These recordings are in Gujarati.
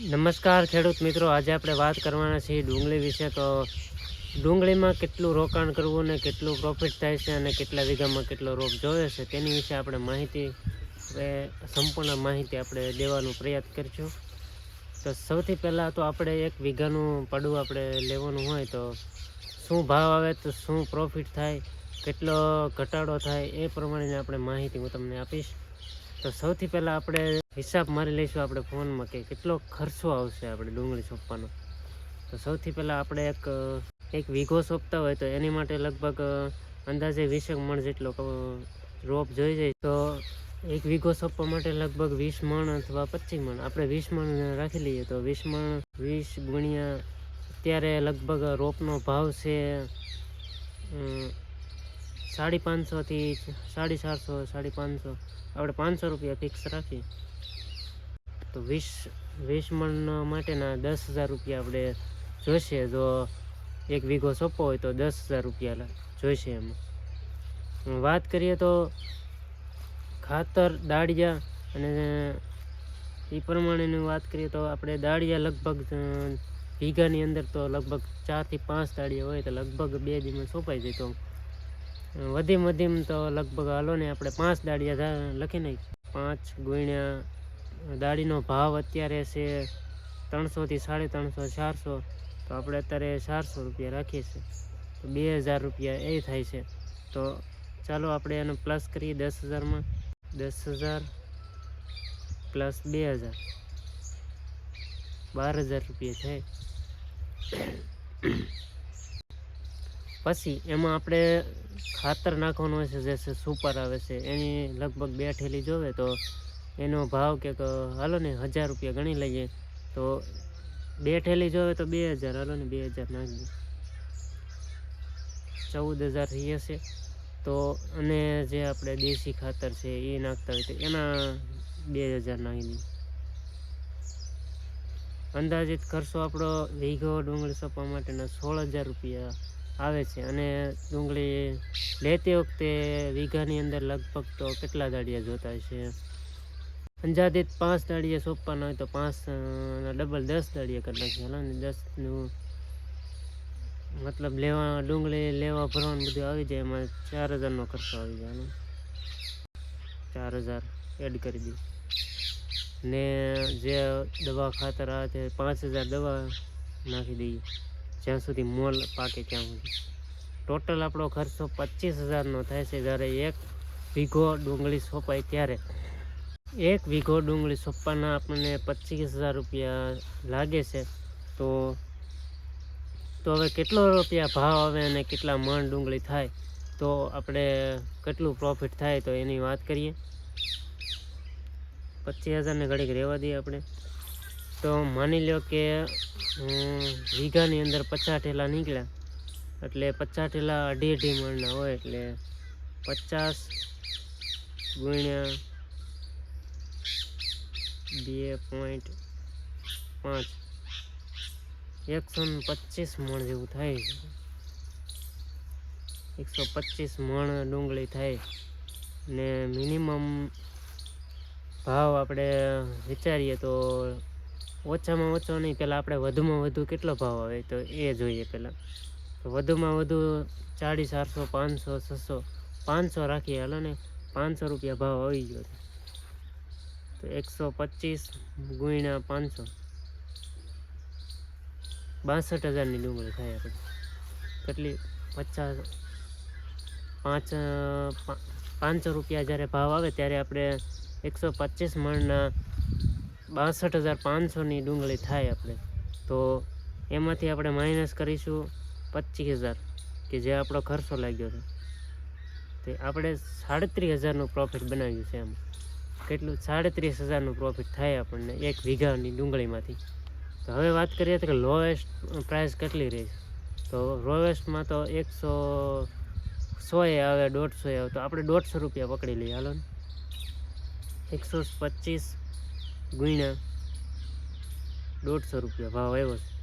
નમસ્કાર ખેડૂત મિત્રો, આજે આપણે વાત કરવાના છીએ ડુંગળી વિશે. તો ડુંગળીમાં કેટલું રોકાણ કરવું ને કેટલું પ્રોફિટ થાય છે અને કેટલા વીઘામાં કેટલો રોગ જોવે છે, તેની વિશે આપણે માહિતી સંપૂર્ણ માહિતી આપણે દેવાનો પ્રયાસ કરીશું. તો સૌથી પહેલાં તો આપણે એક વીઘાનું પડવું આપણે લેવાનું હોય તો શું ભાવ આવે તો શું પ્રોફિટ થાય, કેટલો ઘટાડો થાય એ પ્રમાણેની આપણે માહિતી હું તમને આપીશ. તો સૌથી પહેલાં આપણે હિસાબ મારી લઈશું આપણે ફોનમાં કે કેટલો ખર્ચો આવશે આપણે ડુંગળી સોંપવાનો. તો સૌથી પહેલાં આપણે એક એક વીઘો સોંપતા હોય તો એની માટે લગભગ અંદાજે વીસેક મણ જેટલો રોપ જોઈ જાય. તો એક વીઘો સોંપવા માટે લગભગ વીસ મણ અથવા પચીસ મણ. આપણે વીસ મણ રાખી લઈએ તો વીસ મણ, વીસ ગુણ્યા અત્યારે લગભગ રોપનો ભાવ છે સાડી પાંચસોથી સાડી ચારસો, સાડી પાંચસો. આપણે પાંચસો રૂપિયા ફિક્સ રાખીએ. તો વીસ વીસ મણ માટેના દસ હજાર રૂપિયા આપણે જોઈશે. જો એક વીઘો સોંપો હોય તો દસ હજાર રૂપિયા જોઈશે એમાં. વાત કરીએ તો ખાતર, દાળિયા અને એ પ્રમાણેની વાત કરીએ તો આપણે દાળિયા લગભગ વીઘાની અંદર તો લગભગ ચારથી પાંચ દાળિયા હોય તો લગભગ બે દિવસ સોંપાઈ જાય. તો વધીમ વધીમ તો લગભગ હાલો ને આપણે પાંચ દાળિયા ધા- લખી નાખી. પાંચ ગુણ્યા દાળીનો ભાવ અત્યારે છે ત્રણસોથી સાડી ત્રણસો, ચારસો. તો આપણે અત્યારે ચારસો રૂપિયા રાખીએ છીએ. તો બે હજાર રૂપિયા એ થાય છે. તો ચાલો આપણે એનું પ્લસ કરીએ દસ હજારમાં. દસ હજાર પ્લસ બે હજાર. બાર હજાર રૂપિયા થાય. પછી એમાં આપણે ખાતર નાખવાનું હોય છે, જે છે, સુપર આવે છે. એની લગભગ બે ઠેલી જોવે તો એનો ભાવ કે હાલો ને, હજાર રૂપિયા ગણી લઈએ. તો બે ઠેલી જોવે તો બે હજાર, હાલો ને, બે હજાર નાખી ચૌદ હજાર થઈ હશે તો અને જે આપણે દેશી ખાતર છે, એ નાખતા હોય તો એના બે હજાર નાખી દઈએ. અંદાજિત ખર્ચો આપણો વીઘો ડુંગળી સોંપવા માટેના સોળ હજાર રૂપિયા આવે છે. અને ડુંગળી લેતી વખતે વીઘાની અંદર લગભગ તો કેટલા દાડિયા જોતા છે અંજાદિત પાંચ દાડિયા સોંપવાના હોય તો પાંચ ડબલ દસ દાડિયા કરી નાખીએ. ને દસનું મતલબ લેવા, ડુંગળી લેવા ભરવાનું બધું આવી જાય, એમાં ચાર હજારનો ખર્ચો આવી જાય. ચાર હજાર એડ કરી દઈએ. ને જે દવા ખાતર આવે તે પાંચ હજાર દવા નાખી દઈએ. જ્યાં સુધી મોલ પાકે ત્યાં સુધી. ટોટલ આપણો ખર્ચો પચીસ હજારનો થાય છે. જ્યારે એક વીઘો ડુંગળી સોંપાય ત્યારે એક વીઘો ડુંગળી સોંપવાના આપણને પચીસ હજાર રૂપિયા લાગે છે. તો તો હવે કેટલો રૂપિયા ભાવ આવે અને કેટલા મણ ડુંગળી થાય? તો આપણે કેટલું પ્રોફિટ થાય તો એની વાત કરીએ. પચીસ હજારને ઘડીક રહેવા દઈએ આપણે. તો માની લો કે હું વીઘાની અંદર પચાસ ઠેલા નીકળ્યા. એટલે પચાસ ઠેલા અઢી અઢી મણના હોય એટલે પચાસ ગુણ્યા બે પોઈન્ટ પાંચ. એકસો ને પચીસ મણ જેવું થાય. એકસો પચીસ મણ ડુંગળી થાય. ને મિનિમમ ભાવ આપણે વિચારીએ તો ઓછામાં ઓછો નહીં, પહેલાં આપણે વધુમાં વધુ કેટલો ભાવ આવે તો એ જોઈએ પહેલાં. વધુમાં વધુ ચાળીસ ચારસો પાંચસો, છસો, પાંચસો રાખીએ, હાલો ને? પાંચસો રૂપિયા ભાવ આવી ગયો તો એકસો પચીસ ગુણ્યા પાંચસો. બાસઠ હજારની ડુંગળી થાય આપણે. કેટલી? પચાસ, પાંચ પાંચસો રૂપિયા જ્યારે ભાવ આવે ત્યારે આપણે એકસો પચીસ મણના બાસઠ હજાર પાંચસોની ડુંગળી થાય આપણે. તો એમાંથી આપણે માઇનસ કરીશું પચીસ હજાર, કે જે આપણો ખર્ચો લાગ્યો છે. તે આપણે સાડત્રીસ હજારનું પ્રોફિટ બનાવ્યું છે એમ. કેટલું? સાડત્રીસ હજારનું પ્રોફિટ થાય આપણને એક વીઘાની ડુંગળીમાંથી. તો હવે વાત કરીએ તો કે લોએસ્ટ પ્રાઇસ કેટલી રહી તો લોએસ્ટમાં તો એકસો સોએ આવે દોઢસો આવે. તો આપણે દોઢસો રૂપિયા પકડી લઈએ. હાલો એકસો પચીસ ગુણ્યા દોઢસો રૂપિયા ભાવ આવ્યો છે.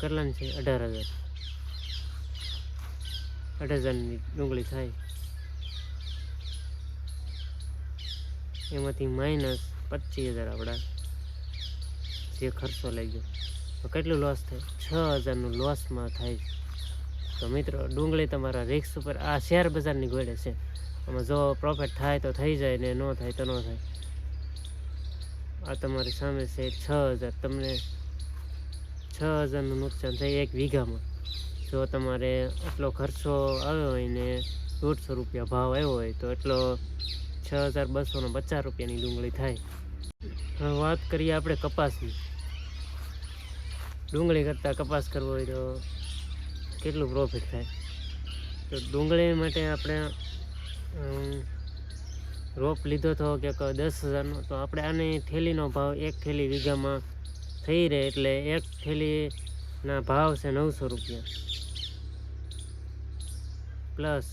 કેટલાની છે, અઢાર હજાર. અઢાર હજારની ડુંગળી થાય. એમાંથી માઇનસ પચીસ હજાર આપણા. જે ખર્ચો લઈ ગયો. તો કેટલું લોસ થાય? છ હજારનું લોસમાં થાય છે. તો મિત્રો, ડુંગળી તમારા રિક્સ ઉપર આ શેર બજારની ગોળે છે. આમાં જો પ્રોફિટ થાય તો થઈ જાય ને ન થાય તો ન થાય. આ તમારી સામે છે છ હજાર. તમને છ હજારનું નુકસાન થાય એક વીઘામાં. જો તમારે એટલો ખર્ચો આવ્યો હોય ને દોઢસો રૂપિયા ભાવ આવ્યો હોય તો એટલો છ હજાર બસોને પચાસ રૂપિયાની ડુંગળી થાય. વાત કરીએ આપણે કપાસની. ડુંગળી કરતાં કપાસ કરવો હોય તો કેટલું પ્રોફિટ થાય? તો ડુંગળી માટે આપણે રોપ લીધો હતો ક- દસ હજારનો, તો આપણે આની થેલીનો ભાવ એક થેલી વીઘામાં થઈ રહે એટલે એક થેલીના ભાવ છે નવસો રૂપિયા. પ્લસ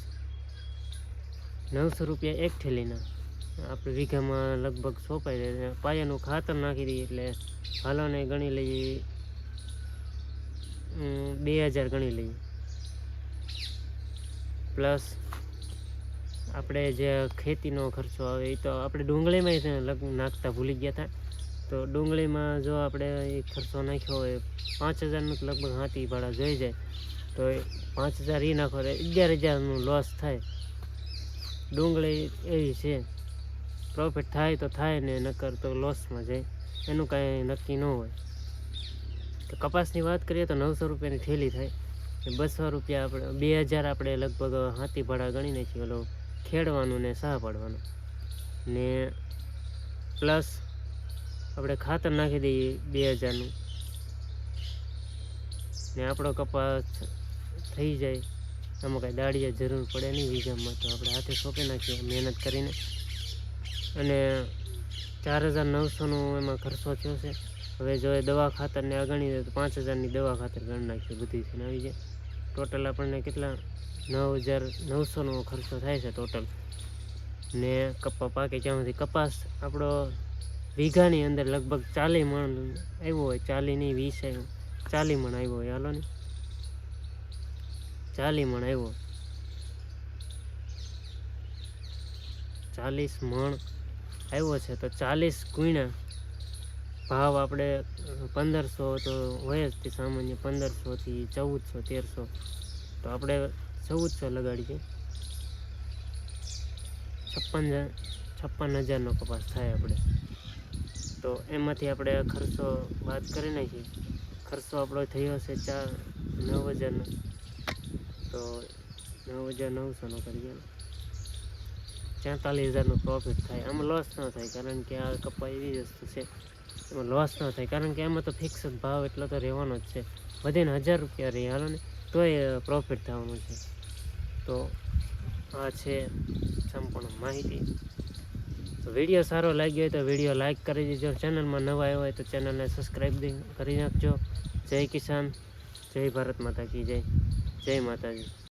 નવસો રૂપિયા એક થેલીના. આપણે વીઘામાં લગભગ સોંપાઈ રહે પાયાનું ખાતર નાખી દઈએ એટલે હાલોને ગણી લઈએ. બે હજાર ગણી લઈએ. પ્લસ આપણે જે ખેતીનો ખર્ચો આવે એ તો આપણે ડુંગળીમાં નાખતા ભૂલી ગયા હતા. તો ડુંગળીમાં જો આપણે એ ખર્ચો નાખ્યો હોય, પાંચ હજારનું તો લગભગ હાથી ભાડા જોઈ જાય. તો એ પાંચ હજાર એ નાખો તો અગિયાર હજારનું લોસ થાય. ડુંગળી એવી છે. પ્રોફિટ થાય તો થાય ને નકર તો લોસમાં જાય. એનું કાંઈ નક્કી ન હોય. તો કપાસની વાત કરીએ તો નવસો રૂપિયાની થેલી થાય. બસો રૂપિયા આપણે, બે હજાર આપણે લગભગ હાથી ભાડા ગણી નાખીએ. ઓલો ખેડવાનું ને સાહ પાડવાનું. ને પ્લસ આપણે ખાતર નાખી દઈએ બે હજારનું. ને આપણો કપાસ થઈ જાય. આમાં કાંઈ દાળિયા જરૂર પડે નહીં વીઘામાં, તો આપણે હાથે સોંપી નાખીએ મહેનત કરીને. અને ચાર હજાર નવસોનો એમાં ખર્ચો થયો છે. હવે જો એ દવા ખાતરને અગણી તો પાંચ હજારની દવા ખાતર ગણ નાખીએ બધી છે આવી જાય. ટોટલ આપણને કેટલા? નવ હજાર નવસોનો ખર્ચો થાય છે ટોટલ. ને કપ્પા પાકે જ્યાં સુધી કપાસ આપણો વીઘાની અંદર લગભગ ચાલી મણ આવ્યો હોય ચાલી નહીં, વીસ આવ્યો ચાલી મણ આવ્યો હોય, હાલો ને. ચાલી મણ આવ્યો ચાલીસ મણ આવ્યો છે તો ચાલીસ ગુણ્યા ભાવ આપણે પંદરસો તો હોય જ તે સામાન્ય પંદરસોથી ચૌદસો, તેરસો. તો આપણે ચૌદસો લગાડીએ. છપ્પન છપ્પન હજારનો કપાસ થાય આપણે. તો એમાંથી આપણે ખર્ચો બાદ કરી નાખીએ. ખર્ચો આપણો થયો છે ચાર, નવ હજારનો તો નવ હજાર નવસોનો કરીએ ચાંતાલીસ હજારનો પ્રોફિટ થાય. આમાં લોસ ન થાય, કારણ કે આ કપા એવી વસ્તુ છે. એમાં લોસ ન થાય, કારણ કે એમાં તો ફિક્સ ભાવ એટલો તો રહેવાનો જ છે. વધીને હજાર રૂપિયા રહે હાલો ને, તોય પ્રોફિટ થવાનું છે. તો આ છે સંપૂર્ણ માહિતી. વીડિયો સારો લાગ્યો હોય તો વીડિયો લાઇક કરી દેજો. ચેનલમાં નવા આવ્યો હોય તો ચેનલને સબસ્ક્રાઈબ કરી નાખજો. જય કિસાન. જય ભારત માતા કી જય. જય માતાજી.